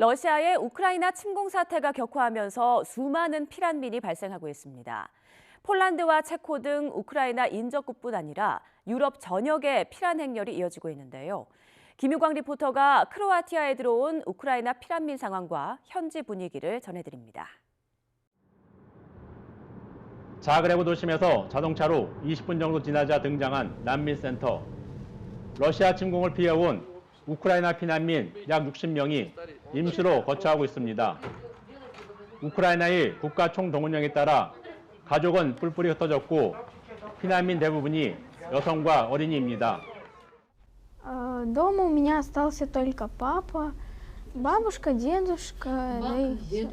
러시아의 우크라이나 침공 사태가 격화하면서 수많은 피난민이 발생하고 있습니다. 폴란드와 체코 등 우크라이나 인접국뿐 아니라 유럽 전역에 피난 행렬이 이어지고 있는데요. 김유광 리포터가 크로아티아에 들어온 우크라이나 피난민 상황과 현지 분위기를 전해드립니다. 자그레브 도심에서 자동차로 20분 정도 지나자 등장한 난민센터. 러시아 침공을 피해온 우크라이나 피난민 약 60명이 임시로 거처하고 있습니다. 우크라이나의 국가 총동원령에 따라 가족은 뿔뿔이 흩어졌고 피난민 대부분이 여성과 어린이입니다. А, Дома у меня остался только папа, бабушка, дедушка. да и всё.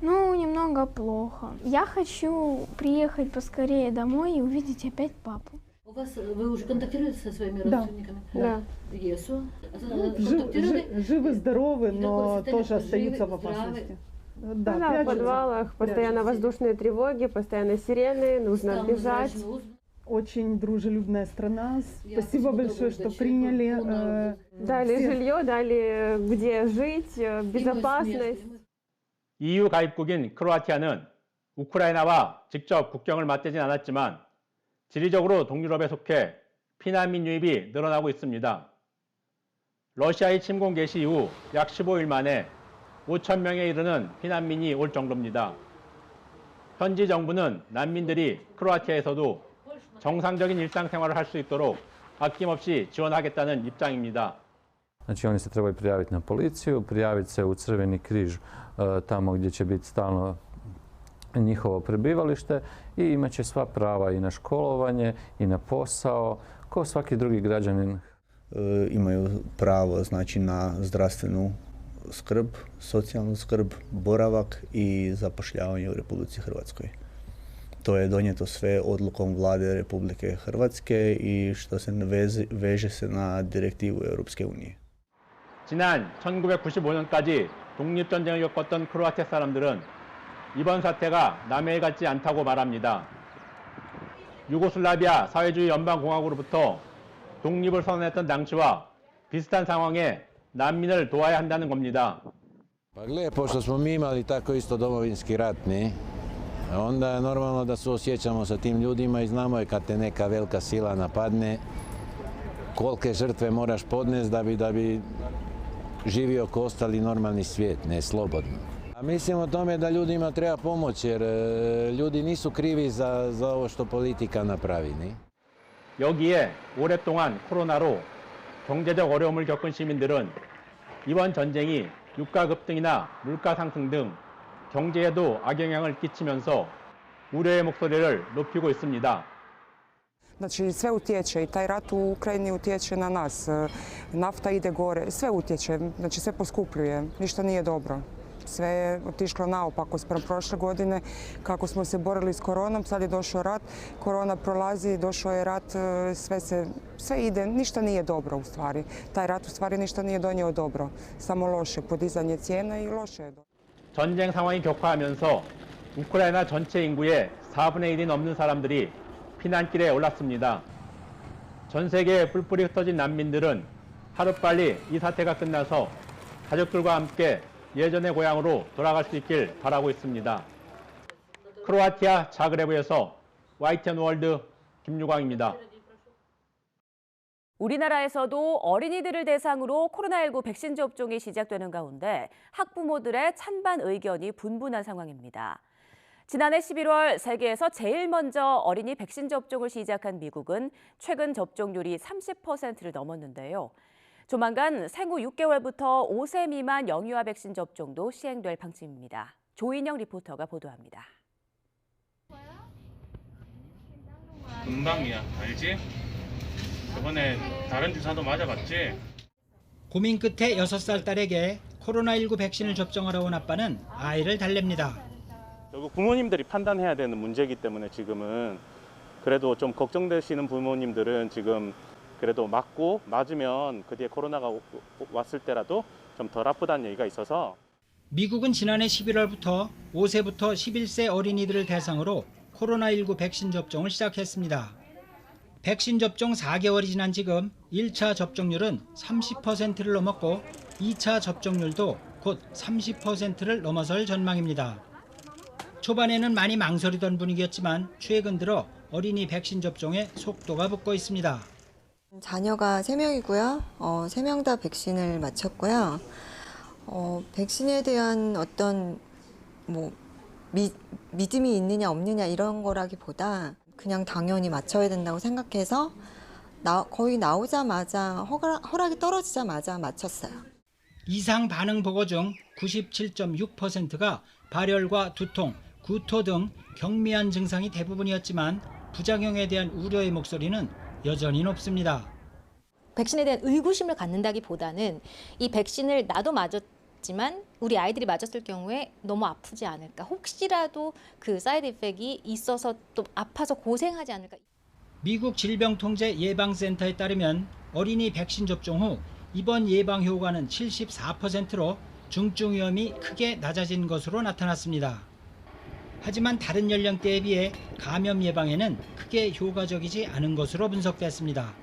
Ну, немного плохо. Я хочу приехать поскорее домой и увидеть опять папу. У вас э, вы уже контактировали со своими Да. родственниками? Да. ЕСУ? Жи- Контактировали? жи- живы, здоровы, И но какое тоже состояние? остаются в Живы, опасности. Да, Ну да, в прячутся. подвалах постоянно прячутся. воздушные тревоги, постоянно сирены, нужно Там бежать. мрачно, уз- Очень дружелюбная страна. Я Спасибо очень большое, добрая что дочь, приняли. полная э, Дали Все. жилье, дали где жить, э, и мы безопасность. смерть, EU 가입국인 크로아티아는 우크라이나와 직접 국경을 맞대진 않았지만 지리적으로 동유럽에 속해 피난민 유입이 늘어나고 있습니다. 러시아의 침공 개시 이후 약 15일 만에 5천 명에 이르는 피난민이 올 정도입니다. 현지 정부는 난민들이 크로아티아에서도 정상적인 일상생활을 할 수 있도록 아낌없이 지원하겠다는 입장입니다. Znači oni se trebaju prijaviti na policiju, prijaviti se u Crveni križ e, tamo gdje će biti stalno njihovo prebivalište i imat će sva prava i na školovanje i na posao kao svaki drugi građanin e, imaju pravo znači na zdravstvenu skrb, socijalnu skrb, boravak i zapošljavanje u Republici Hrvatskoj. To je donijeto sve odlukom vlade Republike Hrvatske i što se veze, veže se na direktivu Europske unije. 지난 1995년까지 독립전쟁을 겪었던 크로아티아 사람들은 이번 사태가 일 같지 않다고 말합니다. 유고슬라비아 사회주의 연방공화국으로부터 독립을 선언했던 당시와 비슷한 상황에 난민을 도와야 한다는 겁니다. Pa gle, pošto smo mi imali tako isto domovinski rat, ne? Onda je normalno da suosjećamo sa tim ljudima i znamo je kad te neka velika sila napadne, kolike žrtve moraš podnesti da bi, da bi živio ko ostali normalni svijet, ne slobodno. A mislim o tome da ljudima treba pomoć jer e, ljudi nisu krivi za, za ovo što politika napravi, ne? 여기에 오랫동안 코로나로 경제적 어려움을 겪은 시민들은 이번 전쟁이 유가 급등이나 물가 상승 등 경제에도 악영향을 끼치면서 우려의 목소리를 높이고 있습니다. E. Sve je otišlo naopako sprem prošle godine kako smo se borili s koronom, sad je došao rat, korona prolazi, došao je rat, e, sve, se, sve ide, ništa nije dobro u stvari. Taj rat u stvari ništa nije donio dobro, samo loše, podizanje cijena i loše je. 전쟁 상황이 격화하면서 우크라이나 전체 인구의 4분의 1이 넘는 사람들이 피난길에 올랐습니다. 전 세계에 뿔뿔이 흩어진 난민들은 하루빨리 이 사태가 끝나서 가족들과 함께 예전의 고향으로 돌아갈 수 있길 바라고 있습니다. 크로아티아 자그레브에서 YTN 월드 김유광입니다. 우리나라에서도 어린이들을 대상으로 코로나19 백신 접종이 시작되는 가운데 학부모들의 찬반 의견이 분분한 상황입니다. 지난해 11월 세계에서 제일 먼저 어린이 백신 접종을 시작한 미국은 최근 접종률이 30%를 넘었는데요. 조만간 생후 6개월부터 5세 미만 영유아 백신 접종도 시행될 방침입니다. 조인영 리포터가 보도합니다. 금방이야 알지? 저번에 다른 주사도 맞아봤지? 고민 끝에 6살 딸에게 코로나19 백신을 접종하러 온 아빠는 아이를 달랩니다. 결국 부모님들이 판단해야 되는 문제이기 때문에 지금은 그래도 좀 걱정되시는 부모님들은 지금 그래도 맞고 맞으면 그 뒤에 코로나가 왔을 때라도 좀 덜 아프다는 얘기가 있어서 미국은 지난해 11월부터 5세부터 11세 어린이들을 대상으로 코로나19 백신 접종을 시작했습니다. 백신 접종 4개월이 지난 지금 1차 접종률은 30%를 넘었고 2차 접종률도 곧 30%를 넘어설 전망입니다. 초반에는 많이 망설이던 분위기였지만 최근 들어 어린이 백신 접종에 속도가 붙고 있습니다. 자녀가 3명이고요. 어, 3명 다 백신을 맞췄고요. 어, 백신에 대한 어떤 뭐 미, 믿음이 있느냐 없느냐 이런 거라기보다 그냥 당연히 맞춰야 된다고 생각해서 나, 거의 나오자마자 허락, 허락이 떨어지자마자 맞췄어요. 이상 반응 보고 중 97.6%가 발열과 두통, 구토 등 경미한 증상이 대부분이었지만 부작용에 대한 우려의 목소리는 여전히 높습니다. 백신에 대한 의구심을 갖는다기보다는 이 백신을 나도 맞았지만 우리 아이들이 맞았을 경우에 너무 아프지 않을까 혹시라도 그 사이드 이펙이 있어서 또 아파서 고생하지 않을까 미국 질병통제 예방센터에 따르면 어린이 백신 접종 후 입원 예방 효과는 74%로 중증 위험이 크게 낮아진 것으로 나타났습니다. 하지만 다른 연령대에 비해 감염 예방에는 크게 효과적이지 않은 것으로 분석됐습니다.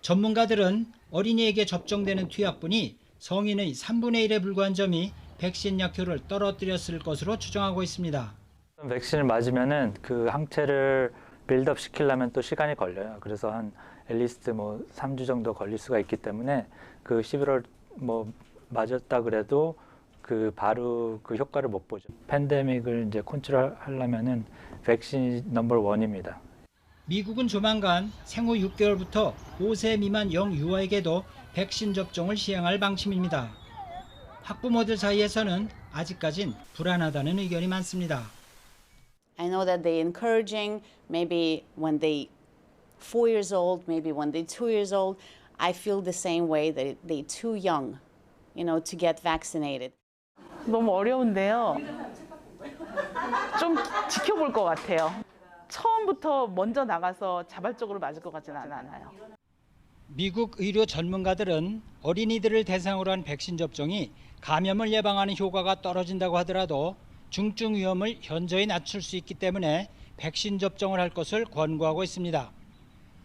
전문가들은 어린이에게 접종되는 투약분이 성인의 3분의 1에 불과한 점이 백신 약효를 떨어뜨렸을 것으로 추정하고 있습니다. 백신을 맞으면은 그 항체를 빌드업 시키려면 또 시간이 걸려요. 그래서 한 앨리스트 뭐 3주 정도 걸릴 수가 있기 때문에 그 11월 뭐 맞았다 그래도 그 바로 그 효과를 못 보죠. 팬데믹을 이제 컨트롤 하려면은 백신 넘버 원입니다. 미국은 조만간 생후 6개월부터 5세 미만 영 유아에게도 백신 접종을 시행할 방침입니다. 학부모들 사이에서는 아직까진 불안하다는 의견이 많습니다. I know that they encouraging maybe when they four years old, maybe when they two years old. I feel the same way that they too young, you know, to get vaccinated. 너무 어려운데요. 좀 지켜볼 것 같아요. 처음부터 먼저 나가서 자발적으로 맞을 것 같지는 않아요. 미국 의료 전문가들은 어린이들을 대상으로 한 백신 접종이 감염을 예방하는 효과가 떨어진다고 하더라도 중증 위험을 현저히 낮출 수 있기 때문에 백신 접종을 할 것을 권고하고 있습니다.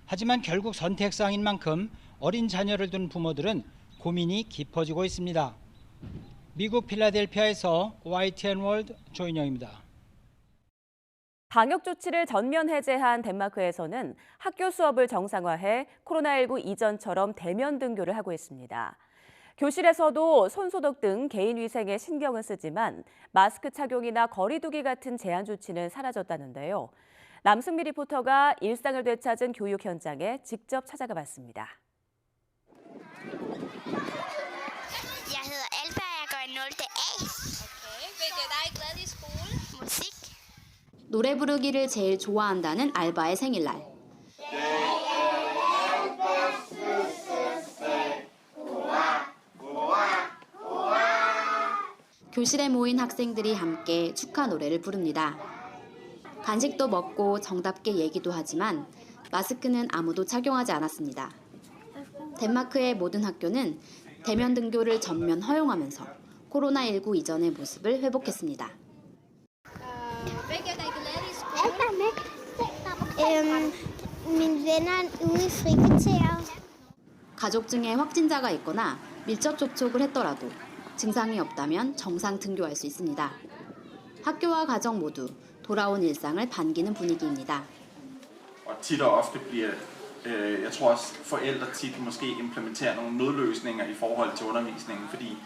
하지만 결국 선택사항인 만큼 어린 자녀를 둔 부모들은 고민이 깊어지고 있습니다. 미국 필라델피아에서 YTN 월드 조인영입니다. 방역 조치를 전면 해제한 덴마크에서는 학교 수업을 정상화해 코로나19 이전처럼 대면 등교를 하고 있습니다. 교실에서도 손소독 등 개인 위생에 신경을 쓰지만 마스크 착용이나 거리두기 같은 제한 조치는 사라졌다는데요. 남승미 리포터가 일상을 되찾은 교육 현장에 직접 찾아가 봤습니다. Jeg hedder Alba, og jeg går i 0. A. Okay. Vil gøre dig glad skole? Musik. 노래 부르기를 제일 좋아한다는 알바의 생일날. 교실에 모인 학생들이 함께 축하 노래를 부릅니다. 간식도 먹고 정답게 얘기도 하지만 마스크는 아무도 착용하지 않았습니다. 덴마크의 모든 학교는 대면 등교를 전면 허용하면서 코로나19 이전의 모습을 회복했습니다. Frikvarteret. 가족 중에 확진자가 있거나 밀접 접촉을 했더라도 증상이 없다면 정상 등교할 수 있습니다. 학교와 가정 모두 돌아온 일상을 반기는 분위기입니다. og tit og ofte bliver, øh, jeg tror også forældre tit måske implementerer nogle nødløsninger i forhold til undervisningen, fordi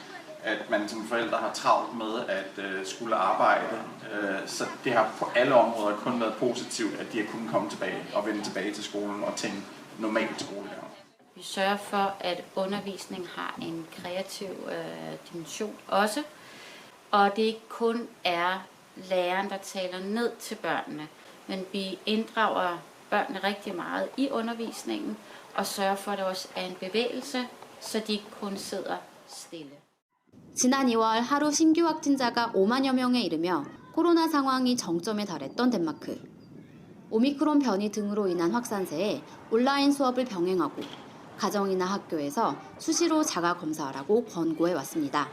at man som forældre har travlt med at øh, skulle arbejde. Øh, så det har på alle områder kun været positivt, at de har kunnet komme tilbage og vende tilbage til skolen og tænke normalt skolegang. Vi sørger for, at undervisning har en kreativ øh, dimension også, og det ikke kun er læreren, der taler ned til børnene, men vi inddrager børnene rigtig meget i undervisningen og sørger for, at der også er en bevægelse, så de ikke kun sidder stille. 지난 2월 하루 신규 확진자가 5만여 명에 이르며 코로나 상황이 정점에 달했던 덴마크. 오미크론 변이 등으로 인한 확산세에 온라인 수업을 병행하고 가정이나 학교에서 수시로 자가 검사하라고 권고해 왔습니다.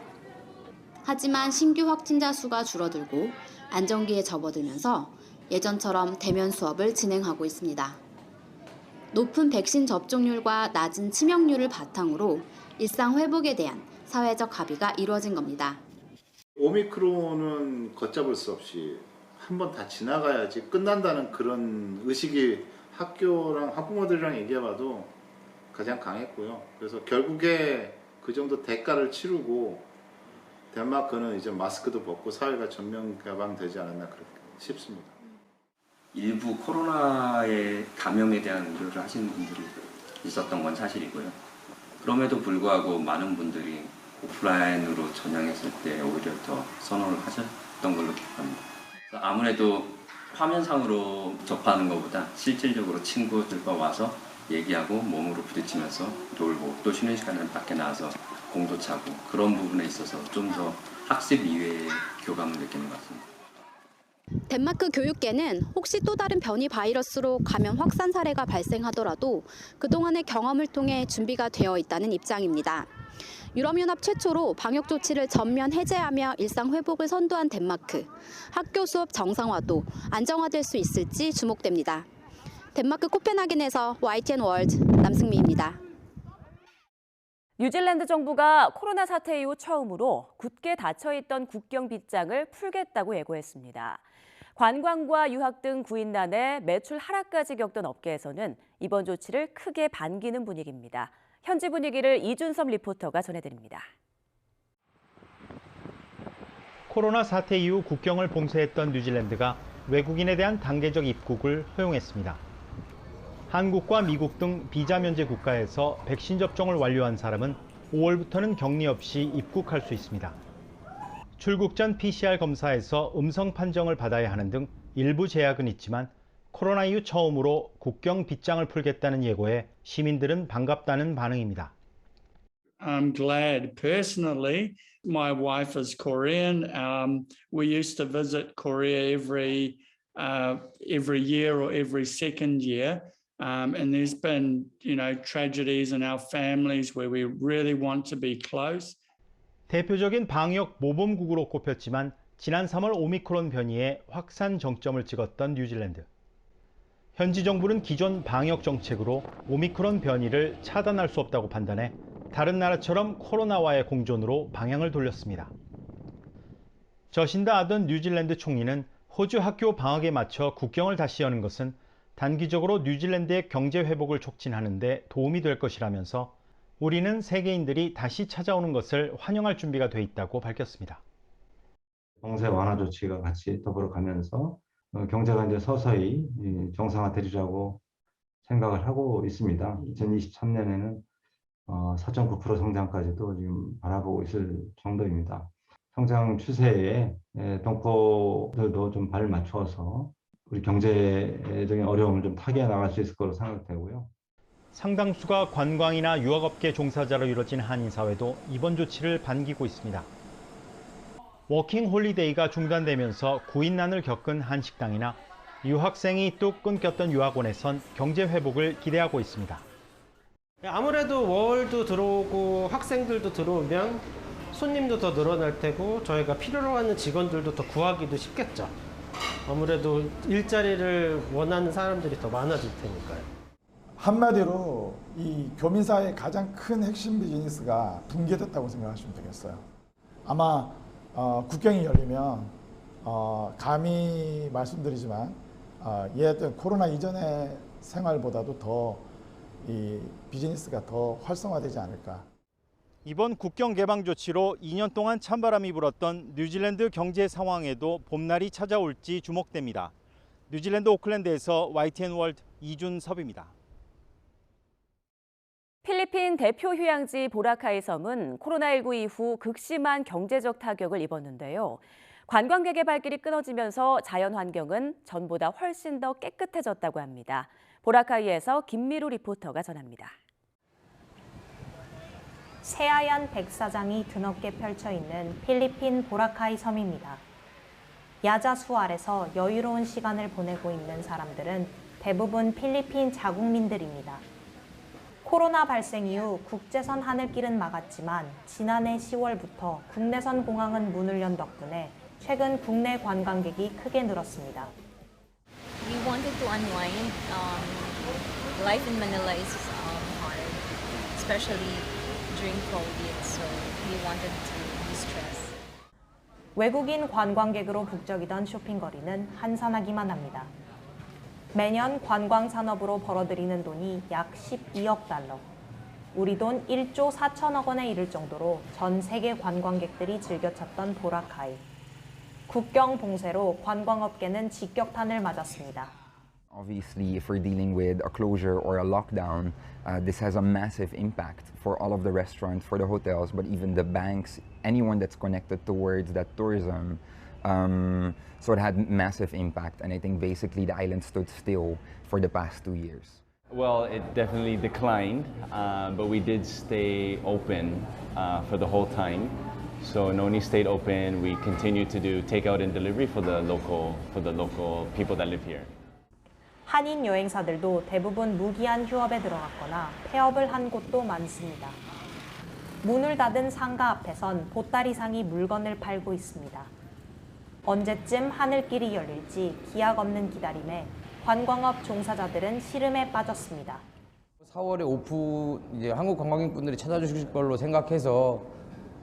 하지만 신규 확진자 수가 줄어들고 안정기에 접어들면서 예전처럼 대면 수업을 진행하고 있습니다. 높은 백신 접종률과 낮은 치명률을 바탕으로 일상 회복에 대한 사회적 합의가 이루어진 겁니다. 오미크론은 걷잡을 수 없이 한번 다 지나가야지 끝난다는 그런 의식이 학교랑 학부모들이랑 얘기해봐도 가장 강했고요. 그래서 결국에 그 정도 대가를 치르고 덴마크는 이제 마스크도 벗고 사회가 전면 개방되지 않았나 그렇게 싶습니다. 일부 코로나에 감염에 대한 우려를 하시는 분들이 있었던 건 사실이고요. 그럼에도 불구하고 많은 분들이 오프라인으로 전향했을 때 오히려 더 선호를 하셨던 걸로 기억합니다. 아무래도 화면상으로 접하는 것보다 실질적으로 친구들과 와서 얘기하고 몸으로 부딪히면서 놀고 또 쉬는 시간에는 밖에 나와서 공도 차고 그런 부분에 있어서 좀 더 학습 이외의 교감을 느끼는 것 같습니다. 덴마크 교육계는 혹시 또 다른 변이 바이러스로 감염 확산 사례가 발생하더라도 그동안의 경험을 통해 준비가 되어 있다는 입장입니다. 유럽연합 최초로 방역 조치를 전면 해제하며 일상 회복을 선도한 덴마크. 학교 수업 정상화도 안정화될 수 있을지 주목됩니다. 덴마크 코펜하겐에서 YTN 월드 남승미입니다. 뉴질랜드 정부가 코로나 사태 이후 처음으로 굳게 닫혀 있던 국경 빗장을 풀겠다고 예고했습니다. 관광과 유학 등 구인난에 매출 하락까지 겪던 업계에서는 이번 조치를 크게 반기는 분위기입니다. 현지 분위기를 이준섭 리포터가 전해드립니다. 코로나 사태 이후 국경을 봉쇄했던 뉴질랜드가 외국인에 대한 단계적 입국을 허용했습니다. 한국과 미국 등 비자 면제 국가에서 백신 접종을 완료한 사람은 5월부터는 격리 없이 입국할 수 있습니다. 출국 전 PCR 검사에서 음성 판정을 받아야 하는 등 일부 제약은 있지만 코로나 이후 처음으로 국경 빗장을 풀겠다는 예고에 시민들은 반갑다는 반응입니다. I'm glad personally. My wife is Korean. Um, we used to visit Korea every uh, every year or every second year, um, and there's been you know tragedies in our families where we really want to be close. 대표적인 방역 모범국으로 꼽혔지만 지난 3월 오미크론 변이에 확산 정점을 찍었던 뉴질랜드. 현지 정부는 기존 방역 정책으로 오미크론 변이를 차단할 수 없다고 판단해 다른 나라처럼 코로나와의 공존으로 방향을 돌렸습니다. 저신다 아던 뉴질랜드 총리는 호주 학교 방학에 맞춰 국경을 다시 여는 것은 단기적으로 뉴질랜드의 경제 회복을 촉진하는 데 도움이 될 것이라면서 우리는 세계인들이 다시 찾아오는 것을 환영할 준비가 돼 있다고 밝혔습니다. 봉쇄 완화 조치가 같이 더불어 가면서 어, 경제가 이제 서서히 이, 정상화되리라고 생각을 하고 있습니다. 2023년에는 어, 4.9% 성장까지도 지금 바라보고 있을 정도입니다. 성장 추세에 에, 동포들도 좀 발을 맞추어서 우리 경제적인 어려움을 좀 타개해 나갈 수 있을 거로 생각되고요. 상당수가 관광이나 유학업계 종사자로 이뤄진 한인사회도 이번 조치를 반기고 있습니다. 워킹 홀리데이가 중단되면서 구인난을 겪은 한 식당이나 유학생이 뚝 끊겼던 유학원에선 경제 회복을 기대하고 있습니다. 아무래도 월도 들어오고 학생들도 들어오면 손님도 더 늘어날 테고 저희가 필요로 하는 직원들도 더 구하기도 쉽겠죠. 아무래도 일자리를 원하는 사람들이 더 많아질 테니까요. 한마디로 이 교민사의 가장 큰 핵심 비즈니스가 붕괴됐다고 생각하시면 되겠어요. 아마 어, 국경이 열리면 어, 감히 말씀드리지만 어, 이 어떤 코로나 이전의 생활보다도 더 이 비즈니스가 더 활성화되지 않을까. 이번 국경 개방 조치로 2년 동안 찬바람이 불었던 뉴질랜드 경제 상황에도 봄날이 찾아올지 주목됩니다. 뉴질랜드 오클랜드에서 YTN 월드 이준섭입니다. 필리핀 대표 휴양지 보라카이 섬은 코로나19 이후 극심한 경제적 타격을 입었는데요. 관광객의 발길이 끊어지면서 자연 환경은 전보다 훨씬 더 깨끗해졌다고 합니다. 보라카이에서 김미루 리포터가 전합니다. 새하얀 백사장이 드넓게 펼쳐 있는 필리핀 보라카이 섬입니다. 야자수 아래서 여유로운 시간을 보내고 있는 사람들은 대부분 필리핀 자국민들입니다. 코로나 발생 이후 국제선 하늘길은 막았지만 지난해 10월부터 국내선 공항은 문을 연 덕분에 최근 국내 관광객이 크게 늘었습니다. we wanted to unwind. Um, life in Manila is um, hard, especially during COVID, so we wanted to de-stress. 외국인 관광객으로 북적이던 쇼핑거리는 한산하기만 합니다. 매년 관광 산업으로 벌어들이는 돈이 약 12억 달러. 우리 돈 1조 4천억 원에 이를 정도로 전 세계 관광객들이 즐겨 찾던 보라카이. 국경 봉쇄로 관광업계는 직격탄을 맞았습니다. Obviously, if we're dealing with a closure or a lockdown, uh, this has a massive impact for all of the restaurants, for the hotels, but even the banks, anyone that's connected towards that tourism. Um, so it had massive impact, and I think basically the island stood still for the past two years. Well, it definitely declined, uh, but we did stay open uh, for the whole time. So Noni stayed open. We continued to do takeout and delivery for the local for the local people that live here. 한인 여행사들도 대부분 무기한 휴업에 들어갔거나 폐업을 한 곳도 많습니다. 문을 닫은 상가 앞에선 보따리상이 물건을 팔고 있습니다. 언제쯤 하늘길이 열릴지 기약 없는 기다림에 관광업 종사자들은 시름에 빠졌습니다. 4월에 오프 이제 한국 관광객분들이 찾아주실 걸로 생각해서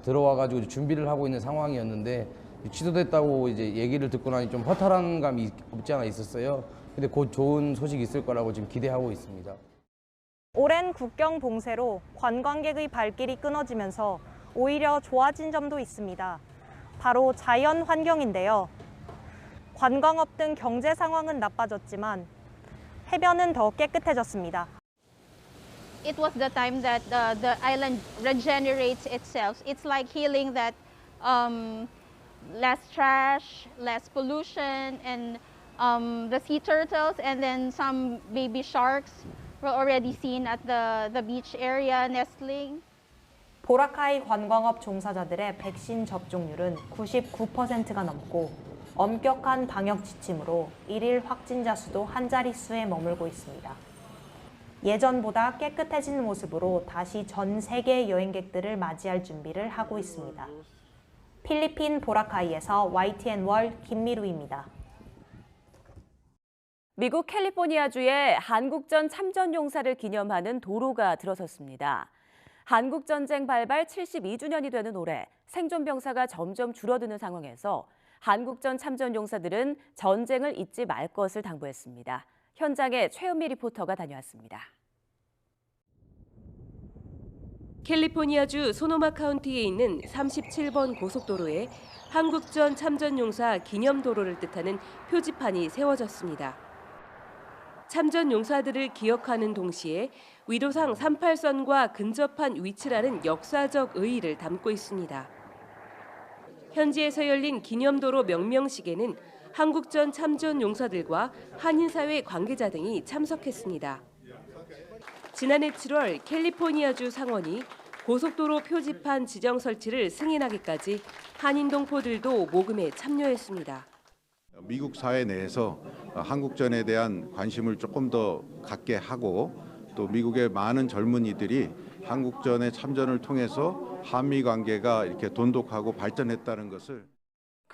들어와가지고 준비를 하고 있는 상황이었는데 취소됐다고 이제 얘기를 듣고 나니 좀 허탈한 감이 없지 않아 있었어요. 근데 곧 좋은 소식이 있을 거라고 지금 기대하고 있습니다. 오랜 국경 봉쇄로 관광객의 발길이 끊어지면서 오히려 좋아진 점도 있습니다. 바로 자연 환경인데요. 관광업 등 경제 상황은 나빠졌지만 해변은 더 깨끗해졌습니다. it was the time that uh, the island regenerates itself. It's like healing that um, less trash, less pollution, and um, the sea turtles and then some baby sharks were already seen at the, the beach area nestling. 보라카이 관광업 종사자들의 백신 접종률은 99%가 넘고 엄격한 방역 지침으로 일일 확진자 수도 한 자릿수에 머물고 있습니다. 예전보다 깨끗해진 모습으로 다시 전 세계 여행객들을 맞이할 준비를 하고 있습니다. 필리핀 보라카이에서 YTN 월 김미루입니다. 미국 캘리포니아주에 한국전 참전 용사를 기념하는 도로가 들어섰습니다. 한국전쟁 발발 72주년이 되는 올해 생존 병사가 점점 줄어드는 상황에서 한국전 참전 용사들은 전쟁을 잊지 말 것을 당부했습니다. 현장에 최은미 리포터가 다녀왔습니다. 캘리포니아주 소노마 카운티에 있는 37번 고속도로에 한국전 참전용사 기념도로를 뜻하는 표지판이 세워졌습니다. 참전 용사들을 기억하는 동시에 위도상 38선과 근접한 위치라는 역사적 의의를 담고 있습니다. 현지에서 열린 기념도로 명명식에는 한국전 참전 용사들과 한인사회 관계자 등이 참석했습니다. 지난해 7월 캘리포니아주 상원이 고속도로 표지판 지정 설치를 승인하기까지 한인 동포들도 모금에 참여했습니다. 미국 사회 내에서 한국전에 대한 관심을 조금 더 갖게 하고 또 미국의 많은 젊은이들이 한국전의 참전을 통해서 한미 관계가 이렇게 돈독하고 발전했다는 것을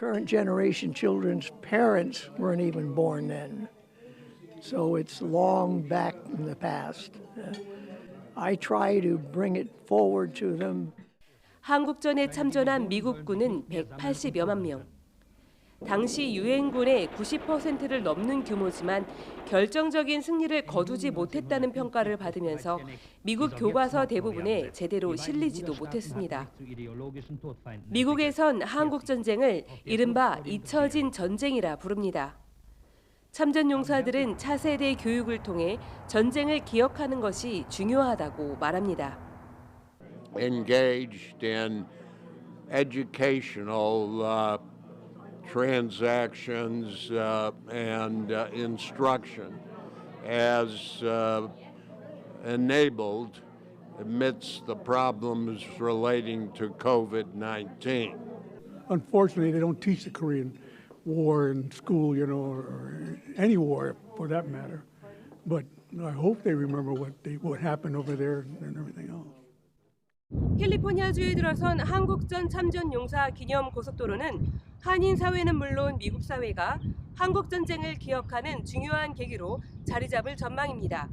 current generation children's parents weren't even born then. So it's long back in the past. Uh, I try to bring it forward to them. 한국전에 참전한 미국군은 180여만 명. 당시 유엔군의 90%를 넘는 규모지만 결정적인 승리를 거두지 못했다는 평가를 받으면서 미국 교과서 대부분에 제대로 실리지도 못했습니다. 미국에선 한국 전쟁을 이른바 잊혀진 전쟁이라 부릅니다. 참전 용사들은 차세대 교육을 통해 전쟁을 기억하는 것이 중요하다고 말합니다. engaged in educational uh, transactions uh, and uh, instruction as uh, enabled amidst the problems relating to COVID 19. Unfortunately, they don't teach the Korean War in school, you know, or, or any war for that matter. But I hope they remember what they what happened over there and everything else. 캘리포니아주에 들어선 한국전 참전 용사 기념 고속도로는 한인 사회는 물론 미국 사회가 한국 전쟁을 기억하는 중요한 계기로 자리 잡을 전망입니다.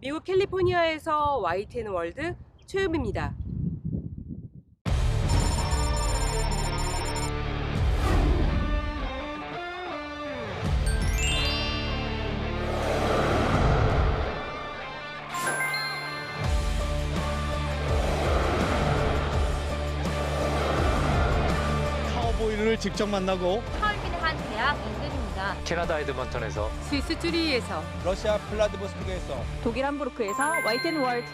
미국 캘리포니아에서 YTN 월드 최음입니다. 직접 만나고 서울민의 한 대학 인근입니다. 캐나다 에드먼턴에서 스위스 쭈리히에서 러시아 플라디보스토크에서 독일 함부르크에서 화이트앤월드